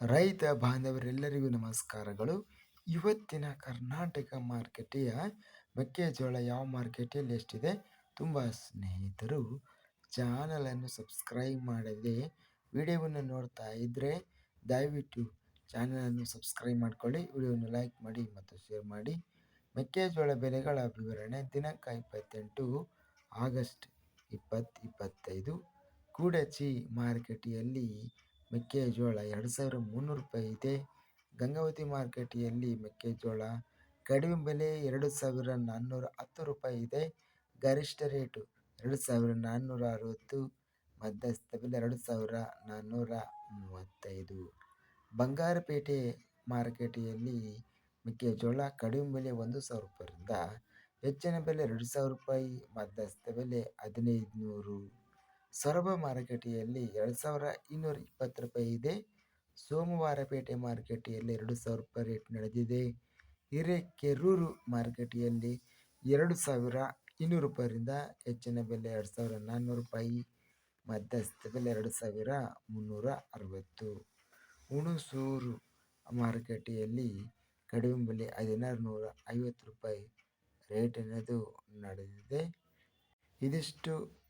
ರೈತ ಬಾಂಧವರೆಲ್ಲರಿಗೂ ನಮಸ್ಕಾರಗಳು. ಇವತ್ತಿನ ಕರ್ನಾಟಕ ಮಾರುಕಟ್ಟೆಯ ಮೆಕ್ಕೆಜೋಳ ಯಾವ ಮಾರ್ಕೆಟಲ್ಲಿ ಎಷ್ಟಿದೆ? ತುಂಬ ಸ್ನೇಹಿತರು ಚಾನಲನ್ನು ಸಬ್ಸ್ಕ್ರೈಬ್ ಮಾಡದೆ ವಿಡಿಯೋವನ್ನು ನೋಡ್ತಾ ಇದ್ದರೆ ದಯವಿಟ್ಟು ಚಾನಲನ್ನು ಸಬ್ಸ್ಕ್ರೈಬ್ ಮಾಡಿಕೊಳ್ಳಿ, ವಿಡಿಯೋವನ್ನು ಲೈಕ್ ಮಾಡಿ ಮತ್ತು ಶೇರ್ ಮಾಡಿ. ಮೆಕ್ಕೆಜೋಳ ಬೆಲೆಗಳ ವಿವರಣೆ ದಿನಾಂಕ ಇಪ್ಪತ್ತೆಂಟು ಆಗಸ್ಟ್ ಇಪ್ಪತ್ತು ಇಪ್ಪತ್ತೈದು. ಕೂಡಚಿ ಮಾರುಕಟ್ಟೆಯಲ್ಲಿ ಮೆಕ್ಕೆಜೋಳ ಎರಡು ಸಾವಿರ ಮುನ್ನೂರು ರೂಪಾಯಿ ಇದೆ. ಗಂಗಾವತಿ ಮಾರ್ಕೆಟಿಯಲ್ಲಿ ಮೆಕ್ಕೆಜೋಳ ಕಡಿಮೆ ಬೆಲೆ ಎರಡು ಸಾವಿರ ನಾನ್ನೂರ ಹತ್ತು ರೂಪಾಯಿ ಇದೆ. ಗರಿಷ್ಠ ರೇಟು ಎರಡು ಸಾವಿರ ನಾನ್ನೂರ ಅರವತ್ತು, ಮಧ್ಯಸ್ಥ ಬೆಲೆ ಎರಡು ಸಾವಿರ ನಾನ್ನೂರ ಮೂವತ್ತೈದು. ಬಂಗಾರಪೇಟೆ ಮಾರುಕಟ್ಟೆಯಲ್ಲಿ ಮೆಕ್ಕೆಜೋಳ ಕಡಿಮೆ ಬೆಲೆ ಒಂದು ಸಾವಿರ ರೂಪಾಯಿಯಿಂದ ಹೆಚ್ಚಿನ ಬೆಲೆ ಎರಡು ಸಾವಿರ ರೂಪಾಯಿ, ಮಧ್ಯಸ್ಥ ಬೆಲೆ ಹದಿನೈದು ನೂರು. ಸೊರಬ ಮಾರುಕಟ್ಟೆಯಲ್ಲಿ ಎರಡು ಸಾವಿರ ಇನ್ನೂರ ಇಪ್ಪತ್ತು ರೂಪಾಯಿ ಇದೆ. ಸೋಮವಾರಪೇಟೆ ಮಾರುಕಟ್ಟೆಯಲ್ಲಿ ಎರಡು ಸಾವಿರ ರೂಪಾಯಿ ರೇಟ್ ನಡೆದಿದೆ. ಹಿರೇಕೆರೂರು ಮಾರುಕಟ್ಟೆಯಲ್ಲಿ ಎರಡು ಸಾವಿರ ಇನ್ನೂರು ರೂಪಾಯಿಂದ ಹೆಚ್ಚಿನ ಬೆಲೆ ಎರಡು ಸಾವಿರ ನಾನ್ನೂರು ರೂಪಾಯಿ ಮಧ್ಯಸ್ಥ ಬೆಲೆ ಎರಡು ಸಾವಿರ ಮುನ್ನೂರ ಅರವತ್ತು. ಹುಣಸೂರು ಮಾರುಕಟ್ಟೆಯಲ್ಲಿ ಕಡಿಮೆ ಬೆಲೆ ಹದಿನಾರು ನೂರ ಐವತ್ತು ರೂಪಾಯಿ ರೇಟ್ ಅನ್ನೋದು ನಡೆದಿದೆ. ಇದಿಷ್ಟು